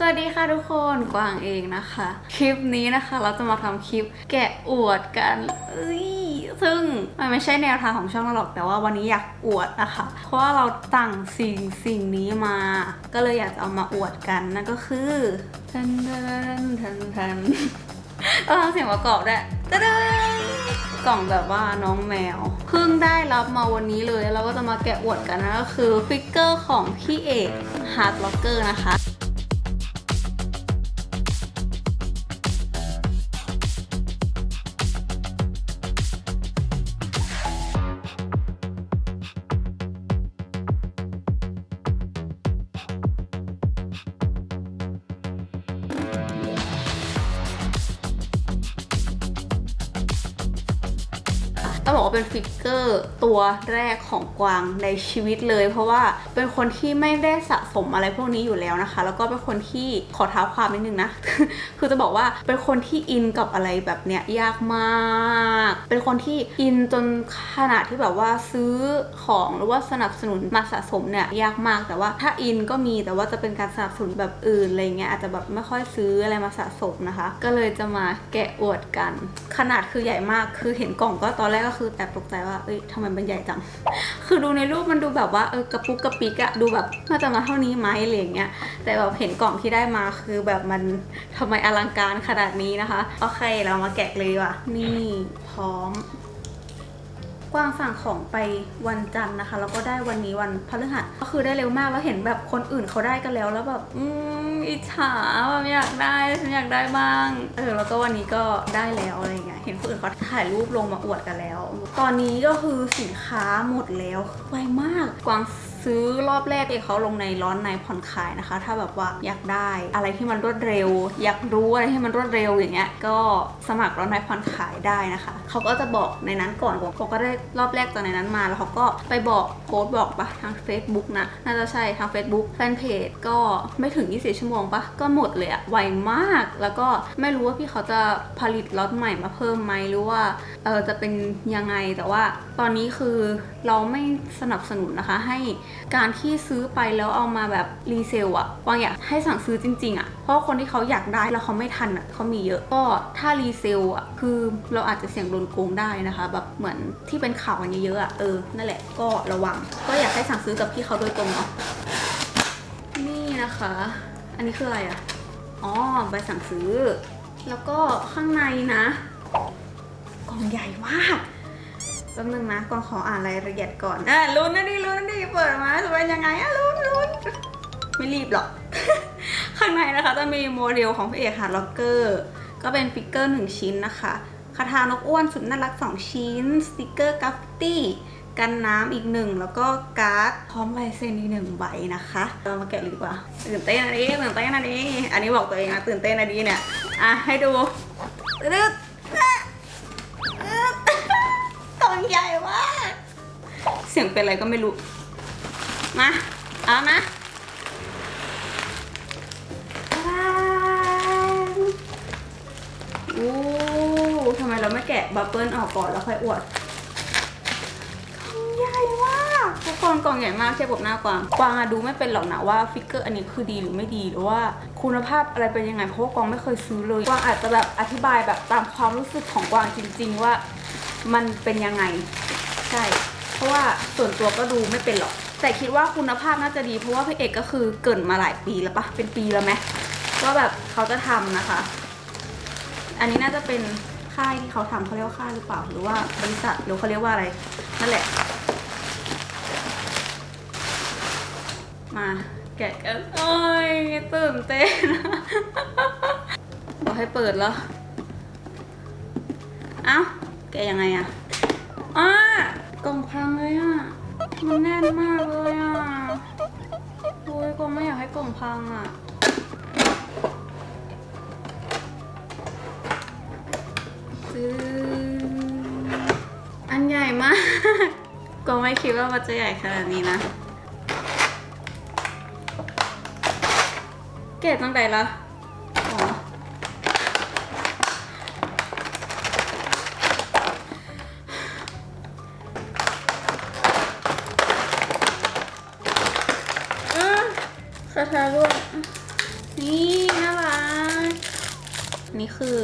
สวัสดีค่ะทุกคนกวางเองนะคะ คลิปนี้นะคะ เราจะมาทำคลิปแกะอวดกันเอ้ยซึ่งมันไม่ใช่แนวทางของช่องเราหรอกแต่ว่าวันนี้อยากอวดนะคะ เพราะว่าเราสั่งสิ่งสิ่งนี้มา ก็เลยอยากจะเอามาอวดกันนั่นก็คือทันทันทันทันต้องทำเสียงประกอบด้วยตะดึงกล่องแบบว่าน้องแมวเพิ่งได้รับมาวันนี้เลย เราก็จะมาแกะอวดกันนะก็คือฟิกเกอร์ของพี่เอกฮาร์ดล็อกเกอร์นะคะ ต้องบอ กว่าเกอร์ตัวแรกของกวางในชีวิตเลย เพราะว่าเป็นคนที่ไม่ได้สะสมอะไรพวกนี้อยู่แล้วนะคะ แล้วก็เป็นคนที่ขอท้าความนิดนึงนะ คือจะบอกว่าเป็นคนที่อินกับอะไรแบบเนี้ยยากมาก เป็นคนที่อินจนขนาดที่แบบว่าซื้อของหรือว่าสนับสนุนมาสะสมเนี่ยยากมากแต่ว่าถ้าอินก็มีแต่ว่าจะเป็นการสนับสนุนแบบอื่นอะไรเงี้ยอาจจะแบบไม่ค่อยซื้ออะไรมาสะสมนะคะ ก็เลยจะมาแกะอวดกัน ขนาดคือใหญ่มากคือเห็นกล่องก็ตอนแรกก็คือแอบตกใจว่าเอ้ยทำไมมันใหญ่จัง คือดูในรูปมันดูแบบว่าเออกระปุกกระปิกอะดูแบบน่าจะมาเท่านี้ไหมอะไรอย่างเงี้ย แต่แบบเห็นกล่องที่ได้มาคือแบบมันทำไมอลังการขนาดนี้นะคะ โอเคเรามาแกะเลยว่ะ นี่พร้อม กว้างสั่งของไปวันจันทร์นะคะ แล้วก็ได้วันนี้วันพฤหัสก็คือได้เร็วมากแล้วเห็นแบบคนอื่นเขาได้กันแล้วแล้วแบบอืมอิจฉาแบบอยากได้ฉันอยากได้บ้างเออแล้วก็วันนี้ก็ได้แล้วอะไรเงี้ยเห็นคนอื่นเขาถ่ายรูปลงมาอวดกันแล้ว ตอนนี้ก็คือสินค้าหมดแล้วไวมากกวาง ซื้อรอบแรกเลยเขาลงในร้อนในผ่อนคลายนะคะ ถ้าแบบว่าอยากได้อะไรที่มันรวดเร็ว อยากรู้อะไรที่มันรวดเร็วอย่างเงี้ยก็สมัครร้อนในผ่อนคลายได้นะคะเขาก็จะบอกในนั้นก่อนเขาก็ได้รอบแรกจากในนั้นมาแล้วเขาก็ไปบอกโพสต์บอกปะทาง Facebook นะน่าจะใช่ทาง Facebook แฟนเพจก็ไม่ถึง24ชั่วโมงปะก็หมดเลยอะไวมากแล้วก็ไม่รู้ว่าพี่เขาจะผลิตล็อตใหม่มาเพิ่มไหมหรือว่าเออจะเป็นยังไงแต่ว่าตอนนี้คือเราไม่สนับสนุนนะคะ ให้การที่ซื้อไปแล้วเอามาแบบรีเซลอะวางอยากให้สั่งซื้อจริงๆอะเพราะคนที่เขาอยากได้แล้วเขาไม่ทันอะเขามีเยอะก็ถ้ารีเซลอะคือเราอาจจะเสี่ยงโดนโกงได้นะคะ แบบเหมือนที่เป็นข่าวกันเยอะๆอะเออนั่นแหละก็ระวัง ก็อยากให้สั่งซื้อกับพี่เขาโดยตรงเนาะนี่นะคะ อันนี้คืออะไรอะอ๋อใบสั่งซื้อ แล้วก็ข้างในนะกล่องใหญ่มาก แป๊บนึงนะกวางขออ่านรายละเอียดก่อนอะลุ้นนะดิลุ้นนะดิเปิดมาจะเป็นยังไงอะลุ้นลุ้นไม่รีบหรอก ข้างในนะคะจะมีโมเดลของพระเอกฮาร์ล็อกเกอร์ก็เป็นฟิกเกอร์หนึ่งชิ้นนะคะคาถานกอ้วนสุดน่ารัก 2 ชิ้น สติกเกอร์กราฟฟิตี้กันน้ำอีกหนึ่งแล้วก็การ์ดพร้อมลายเซ็นอีกหนึ่งใบนะคะเรามาแกะเลยดีกว่าตื่นเต้นนะดิตื่นเต้นนะดิอันนี้บอกตัวเองนะตื่นเต้นนะดิเนี่ยอะให้ดูตึ๊ด ใหญ่มากเสียงเป็นอะไรก็ไม่รู้ มา เอานะว้าวโอ้ทำไมเราไม่แกะบับเบิ้ลออกก่อนแล้วค่อยอวดกล่องใหญ่มากทุกคนกล่องใหญ่มากเทียบกับหน้ากวางกวางอะดูไม่เป็นหรอกนะว่าฟิกเกอร์อันนี้คือดีหรือไม่ดีหรือว่าคุณภาพอะไรเป็นยังไงเพราะว่ากวางไม่เคยซื้อเลยกวางอาจจะแบบอธิบายแบบตามความรู้สึกของกวางจริง ๆ ว่า มันเป็นยังไง ใช่ เพราะว่าส่วนตัวก็ดูไม่เป็นหรอก แต่คิดว่าคุณภาพน่าจะดี เพราะว่าพระเอกก็คือเกินมาหลายปีแล้วปะเป็นปีแล้วไหมว่าแบบเขาจะทำนะคะ อันนี้น่าจะเป็นค่ายที่เขาทำเขาเรียกว่าค่ายหรือเปล่าหรือว่าบริษัทหรือเขาเรียกว่าอะไร นั่นแหละ มาแกะกันโอ้ยตื่นเต้นบอกให้เปิดแล้ว เอ้า แกะยังไงอะอ้ากล่องพังเลยอะมันแน่นมากเลยอะโอ้ยกลไม่อยากให้กล่องพังอะซื้ออันใหญ่มาก ก็ไม่คิดว่ามันจะใหญ่ขนาดนี้นะ เกะตั้งแต่ละ อืมคาถาร่วงนี่น่ารักนี่คือ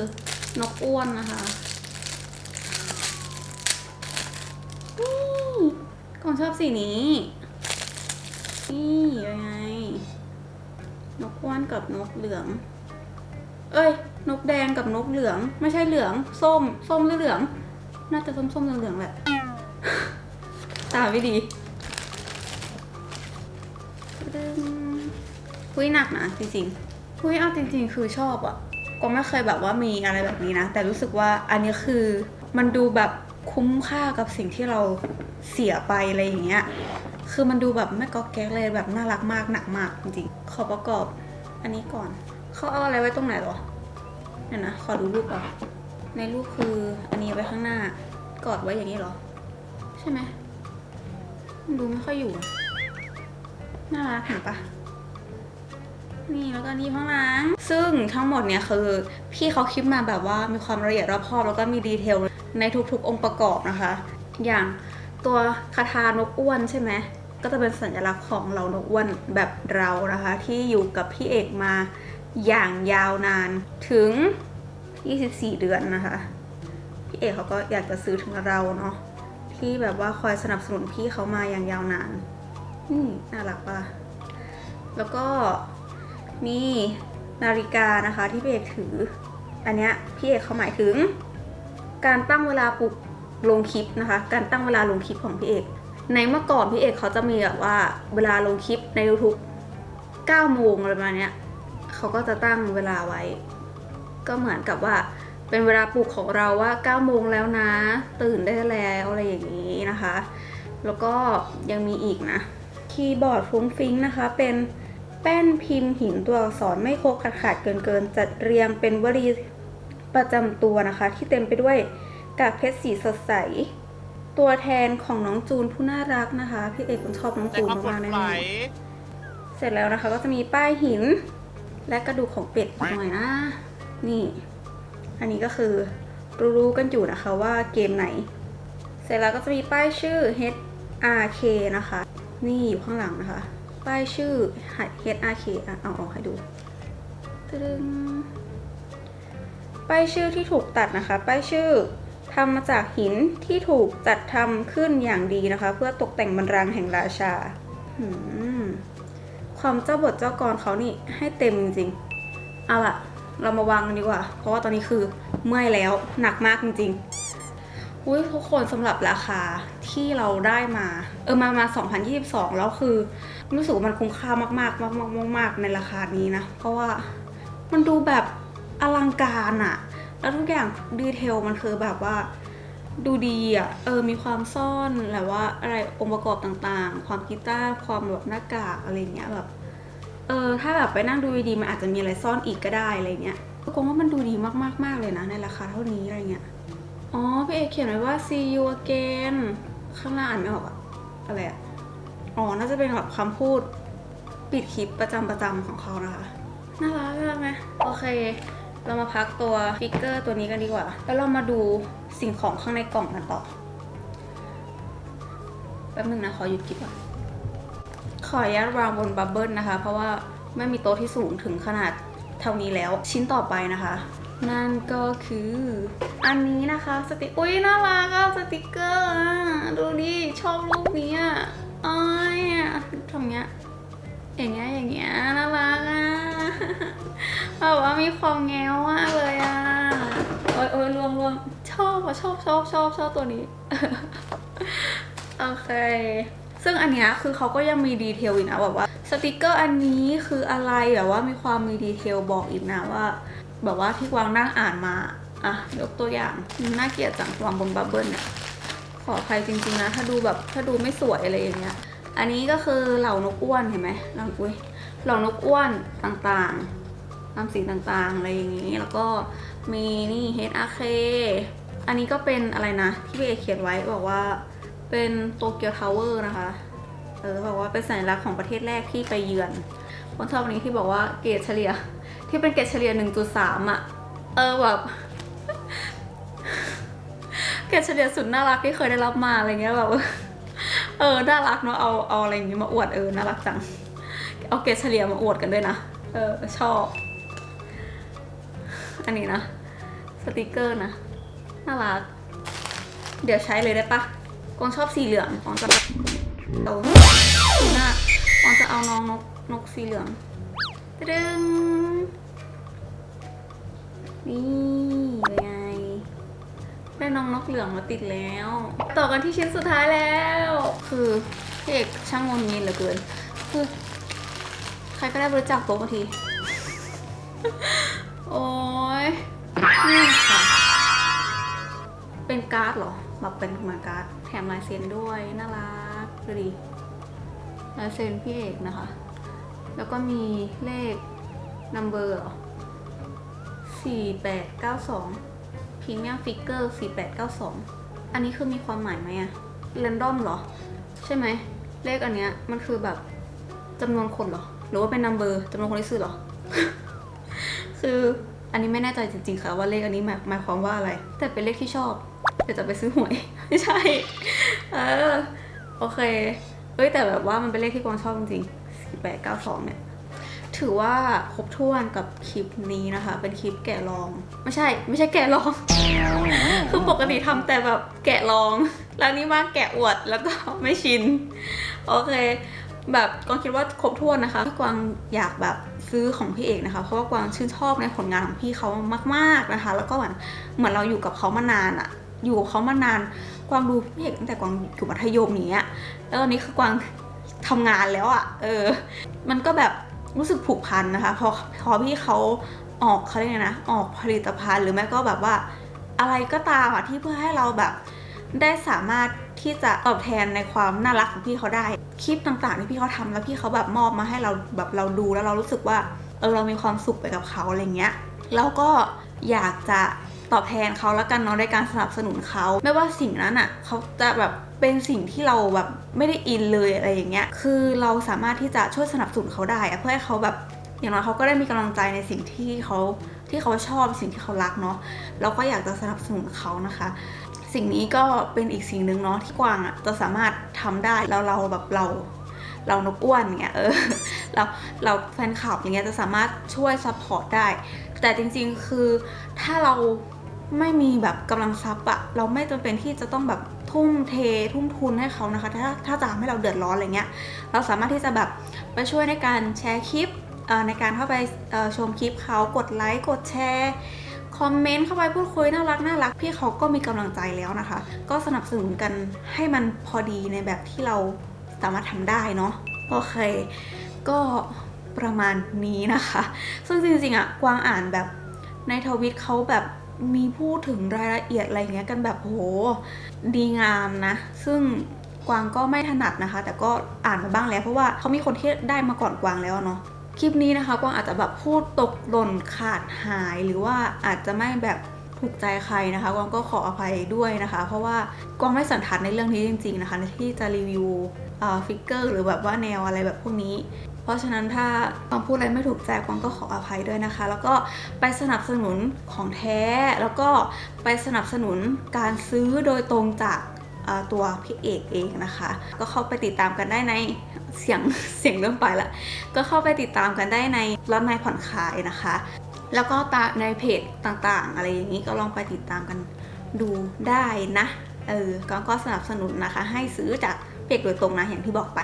นกอ้วนนะคะนี่กองชอบสีนี้ นี่ยังไง นกอ้วนกับนกเหลือง เอ้ย นกแดงกับนกเหลือง ไม่ใช่เหลือง ส้ม ส้มหรือเหลือง น่าจะส้มส้มๆเหลืองแหละ ตาไม่ดีดึง คุยหนักนะจริงๆคุยเอาจริง ๆ คือชอบอะก็ไม่เคยแบบว่ามีอะไรแบบนี้นะ แต่รู้สึกว่าอันนี้คือมันดูแบบคุ้มค่ากับสิ่งที่เราเสียไปอะไรอย่างเงี้ย คือมันดูแบบไม่ก๊อกแก๊กเลยแบบน่ารักมากหนักมากจริงๆ ขอประกอบอันนี้ก่อน เขาเอาอะไรไว้ตรงไหนหรอเนี่ยนะ ขอดูรูปก่อน ในรูปคืออันนี้ไว้ข้างหน้ากอดไว้อย่างนี้หรอ ใช่ไหมมันดูไม่ค่อยอยู่ น่ารักเห็นปะ นี่แล้วก็นี่ข้างหลัง ซึ่งทั้งหมดเนี่ยคือพี่เขาคิดมาแบบว่ามีความละเอียดรอบคอบแล้วก็มีดีเทลในทุกๆองค์ประกอบนะคะ อย่างตัวคาถานกอ้วนใช่ไหมก็จะเป็นสัญลักษณ์ของเรานกอ้วนแบบเรานะคะ ที่อยู่กับพี่เอกมาอย่างยาวนานถึง 24 เดือนนะคะ พี่เอกเขาก็อยากจะซื้อถึงเราเนาะที่แบบว่าคอยสนับสนุนพี่เขามาอย่างยาวนานนี่น่ารักปะแล้วก็ มีนาฬิกานะคะที่พี่เอกถือ อันเนี้ยพี่เอกเขาหมายถึง การตั้งเวลาปลุกลงคลิปนะคะ การตั้งเวลาลงคลิปของพี่เอก ในเมื่อก่อนพี่เอกเขาจะมีแบบว่าเวลาลงคลิปใน YouTube 9โมงอะไรประมาณเนี้ยเขาก็จะตั้งเวลาไว้ ก็เหมือนกับว่าเป็นเวลาปลุกของเราว่า9โมงแล้วนะ ตื่นได้แล้วอะไรอย่างนี้นะคะ แล้วก็ยังมีอีกนะคีย์บอร์ดฟุ้งฟิ้งนะคะเป็น แป้นพิมพ์หินตัวอักษรไม่โคกขาดขาดเกินเกินๆจัดเรียงเป็นวลีประจำตัวนะคะ ที่เต็มไปด้วยกากเพชรสีสดใส ตัวแทนของน้องจูนผู้น่ารักนะคะ พี่เอกผมชอบน้องแต่จูนมปลอมากๆแน่ภัยเสร็จแล้วนะคะก็จะมีป้ายหิน และกระดูกของเป็ดหน่อยนะ นี่ อันนี้ก็คือรู้ๆกันอยู่นะคะว่าเกมไหน เสร็จแล้วก็จะมีป้ายชื่อ HRK นะคะ นี่อยู่ข้างหลังนะคะ ป้ายชื่อ HRK อะเอาออกให้ดูตึงป้ายชื่อที่ถูกตัดนะคะ ป้ายชื่อทำมาจากหินที่ถูกจัดทำขึ้นอย่างดีนะคะ เพื่อตกแต่งบรรลังแห่งราชาความเจ้าบทเจ้ากรเขานี่ให้เต็มจริงๆเอาล่ะ เรามาวางกันดีกว่า เพราะว่าตอนนี้คือเมื่อยแล้วหนักมากจริงๆ อุ้ยทุกคนสำหรับราคาที่เราได้มา เออมามา 2022 แล้วคือรู้สึกว่ามันคุ้มค่ามากๆมากๆมากๆในราคานี้นะ เพราะว่ามันดูแบบอลังการอะแล้วทุกอย่างดีเทลมันคือแบบว่าดูดีอะเออมีความซ่อนแบบว่าอะไรองค์ประกอบต่างๆ ความกีตาร์ความแบบหน้ากากอะไรเงี้ยแบบเออถ้าแบบไปนั่งดูดีๆมันอาจจะมีอะไรซ่อนอีกก็ได้อะไรเงี้ยก็คงว่ามันดูดีมากๆมากเลยนะในราคาเท่านี้อะไรเงี้ย อ๋อ พี่เอกเขียนไว้ว่า see you again ข้างล่างอ่านไม่ออกอะอะไรอะอ๋อ น่าจะเป็นแบบคำพูดปิดคลิปประจำประจำของเขานะคะ น่ารักน่ไหมโอเค เรามาพักตัวฟิกเกอร์ตัวนี้กันดีกว่า แล้วเรามาดูสิ่งของข้างในกล่องกันต่อ แป๊บนึงนะ ขอหยุดคลิปก่อน ขออนุญาตวางบนบับเบิลนะคะ เพราะว่าไม่มีโต๊ะที่สูงถึงขนาดเท่านี้แล้ว ชิ้นต่อไปนะคะ นั่นก็คืออันนี้นะคะสติกอุ้ยน่ารักอะสติกเกอร์อะดูดิชอบรูปนี้อะอ้ายอะทำเงี้ยอย่างเงี้ยอย่างเงี้ยน่ารักอะแบบว่ามีความแงวมากเลยอะโอ้ยโอ้ยรวงรวงชอบอะชอบชอบชอบชอบตัวนี้โอเค ซึ่งอันเนี้ยคือเขาก็ยังมีดีเทลอีกนะแบบว่าสติกเกอร์อันนี้คืออะไรแบบว่ามีความมีดีเทลบอกอีกนะว่า แบบว่าที่กวางนั่งอ่านมา อะ ยกตัวอย่างน่าเกลียดจังวางบนบับเบิ้ลเนี่ยขออภัยจริงๆนะ ถ้าดูแบบถ้าดูไม่สวยอะไรอย่างเงี้ย อันนี้ก็คือเหล่านกอ้วนเห็นไหมเหล่าอุ้ยเหล่านกอ้วนต่างๆตามสิ่งต่างๆอะไรอย่างงี้ แล้วก็มีนี่ HRK อันนี้ก็เป็นอะไรนะ ที่พี่เอเขียนไว้บอกว่าเป็นโตเกียวทาวเวอร์นะคะ เออบอกว่าเป็นสัญลักษณ์ของประเทศแรกที่ไปเยือนคนชอบอันนี้ที่บอกว่าเกรดเฉลี่ย ที่เป็นเกรดเฉลี่ย 1.3 อะ เออแบบเกรดเฉลี่ยสุดน่ารักที่เคยได้รับมาอะไรเงี้ยแบบเออน่ารักเนาะเอาเอาอะไรอย่างงี้มาอวดเออน่ารักจังเอาเกรดเฉลี่ยมาอวดกันด้วยนะเออชอบ อันนี้นะสติกเกอร์นะน่ารัก เดี๋ยวใช้เลยได้ปะกวางชอบสีเหลืองกวางจะเอาหน้ากวางจะเอาน้องนกนกสีเหลืองตึ้ง นี่เป็นไงได้น้องนกเหลืองมาติดแล้ว ต่อกันที่ชิ้นสุดท้ายแล้ว คือพี่เอกช่างงนงินเหลือเกิน คือ ใครก็ได้บริจาคโต๊ะมาที โอ้ยนี่ค่ะ เป็นการ์ดเหรอแบบเป็นมือนการ์ดแถมลายเซ็นด้วยน่ารักดูดิลายเซ็นพี่เอกนะคะ แล้วก็มีเลขนัมเบอร์ เหรอสี่แปดเก้าสองพรีเมียมฟิกเกอร์สี่แปดเก้าสองอันนี้คือมีความหมายไหมอะเรนดอมเหรอ ใช่ไหม เลขอันเนี้ยมันคือแบบจำนวนคนเหรอ หรือว่าเป็นนัมเบอร์จำนวนคนที่ซื้อเหรอ คืออันนี้ไม่แน่ใจจริงๆค่ะว่าเลขอันนี้หมายหมายความว่าอะไร แต่เป็นเลขที่ชอบเดี๋ยวจะไปซื้อหวย ไม่ใช่ เออ โอเค เอ้ยแต่แบบว่ามันเป็นเลขที่กวางชอบจริงๆสี่แปดเก้าสองเนี่ย ถือว่าครบถ้วนกับคลิปนี้นะคะ เป็นคลิปแกะลอง ไม่ใช่ ไม่ใช่แกะลอง คือปกติทำแต่แบบแกะลอง แล้วนี่มาแกะอวดแล้วก็ไม่ชิน โอเค แบบกวางคิดว่าครบถ้วนนะคะพี่กวางอยากแบบซื้อของพี่เอกนะคะ เพราะว่ากวางชื่นชอบในผลงานของพี่เขามาก ๆนะคะ แล้วก็เหมือนเหมือนเราอยู่กับเขามานานอะอยู่กับเขามานาน กวางดูพี่เอกตั้งแต่กวางอยู่มัธยมอย่างเนี้ยแล้วตอนนี้คือกวางทำงานแล้วอะเออ มันก็แบบ รู้สึกผูกพันนะคะ พอพอพี่เขาออกเขาเรียกไงนะออกผลิตภัณฑ์ หรือแม้ก็แบบว่าอะไรก็ตามอะที่เพื่อให้เราแบบได้สามารถที่จะตอบแทนในความน่ารักของพี่เขาได้ คลิปต่างๆที่พี่เขาทำแล้วพี่เขาแบบมอบมาให้เราแบบเราดูแล้วเรารู้สึกว่าเออเรามีความสุขไปกับเขาอะไรเงี้ยแล้วก็อยากจะ ตอบแทนเขาแล้วกันเนาะในการสนับสนุนเขาไม่ว่าสิ่งนั้นอะเขาจะแบบเป็นสิ่งที่เราแบบไม่ได้อินเลยอะไรอย่างเงี้ย คือเราสามารถที่จะช่วยสนับสนุนเขาได้เพื่อให้เขาแบบอย่างน้อยเขาก็ได้มีกำลังใจในสิ่งที่เขาที่เขาชอบสิ่งที่เขารักเนาะเราก็อยากจะสนับสนุนเขานะคะ สิ่งนี้ก็เป็นอีกสิ่งหนึ่งเนาะที่กวางอะจะสามารถทำได้แล้วเราแบบเราเรานกอ้วนเงี้ยเออเราเราแฟนคลับอย่างเงี้ยจะสามารถช่วยซัพพอร์ตได้ แต่จริงๆคือถ้าเรา ไม่มีแบบกำลังทรัพย์อะเราไม่จำเป็นที่จะต้องแบบทุ่มเททุ่มทุนให้เขานะคะ ถ้าถ้าจะทำให้เราเดือดร้อนอะไรเงี้ย เราสามารถที่จะแบบไปช่วยในการแชร์คลิปในการเข้าไปชมคลิปเขากดไลค์กดแชร์คอมเมนต์เข้าไปพูดคุยน่ารักน่ารักพี่เขาก็มีกำลังใจแล้วนะคะ ก็สนับสนุนกันให้มันพอดีในแบบที่เราสามารถทำได้เนาะโอเค ก็ประมาณนี้นะคะ ซึ่งจริงๆอะกวางอ่านแบบในทวิตเขาแบบ มีพูดถึงรายละเอียดอะไรเงี้ยกันแบบโหดีงามนะ ซึ่งกวางก็ไม่ถนัดนะคะ แต่ก็อ่านมาบ้างแล้วเพราะว่าเขามีคนที่ได้มาก่อนกวางแล้วเนาะคลิปนี้นะคะกวางอาจจะแบบพูดตกหล่นขาดหายหรือว่าอาจจะไม่แบบถูกใจใครนะคะกวางก็ขออภัยด้วยนะคะ เพราะว่ากวางไม่สันทัดในเรื่องนี้จริง ๆนะคะที่จะรีวิวฟิกเกอร์หรือแบบว่าแนวอะไรแบบพวกนี้ เพราะฉะนั้นถ้ากวางพูดอะไรไม่ถูกใจกวางก็ขออภัยด้วยนะคะ แล้วก็ไปสนับสนุนของแท้ แล้วก็ไปสนับสนุนการซื้อโดยตรงจากตัวพี่เอกเองนะคะ ก็เข้าไปติดตามกันได้ในเสียงเสียงเริ่มไปละก็เข้าไปติดตามกันได้ในร้านนายผ่อนคลายนะคะ แล้วก็ตาในเพจต่างๆ อะไรอย่างนี้ก็ลองไปติดตามกันดูได้นะ เออก็ก็สนับสนุนนะคะ ให้ซื้อจากเพจโดยตรงนะอย่างที่บอกไป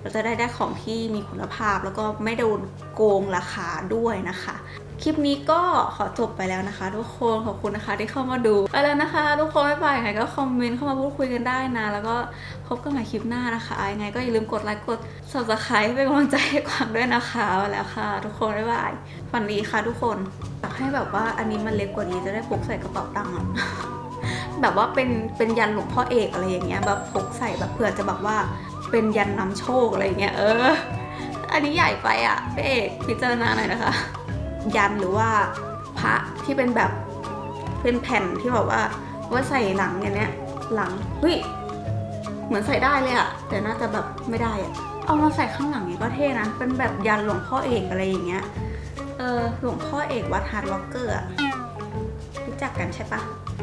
เราจะได้ได้ของที่มีคุณภาพแล้วก็ไม่โดนโกงราคาด้วยนะคะ คลิปนี้ก็ขอจบไปแล้วนะคะ ทุกคนขอบคุณนะคะที่เข้ามาดูไปแล้วนะคะ ทุกคนไม่ไปไหนก็คอมเมนต์เข้ามาพูดคุยกันได้นะ แล้วก็พบกันใหม่คลิปหน้านะคะยังไงก็อย่าลืมกดไลค์กด subscribe เป็นกำลังใจให้กวางด้วยนะคะไปแล้วค่ะ ทุกคนบ๊ายบายฝันดีค่ะ ทุกคนอยากให้แบบว่าอันนี้มันเล็กกว่านี้จะได้พกใส่กระเป๋าตังค์ แบบว่าเป็นเป็นยันหลวงพ่อเอกอะไรอย่างเงี้ยแบบพกใส่แบบเผื่อจะแบบว่าเป็นยันนำโชคอะไรอย่างเงี้ยเออ อันนี้ใหญ่ไปอะพี่เอกพิจารณาหน่อยนะคะ ยันหรือว่าพระที่เป็นแบบเป็นแผ่นที่แบบว่าว่าใส่หลังอย่างเนี้ยหลังเฮ้ยเหมือนใส่ได้เลยอะแต่น่าจะแบบไม่ได้อะเอามาใส่ข้างหลังนี้ก็เท่นะ เป็นแบบยันหลวงพ่อเอกอะไรอย่างเงี้ย เออหลวงพ่อเอกวัดฮาร์ดล็อกเกอร์อะรู้จักกันใช่ปะ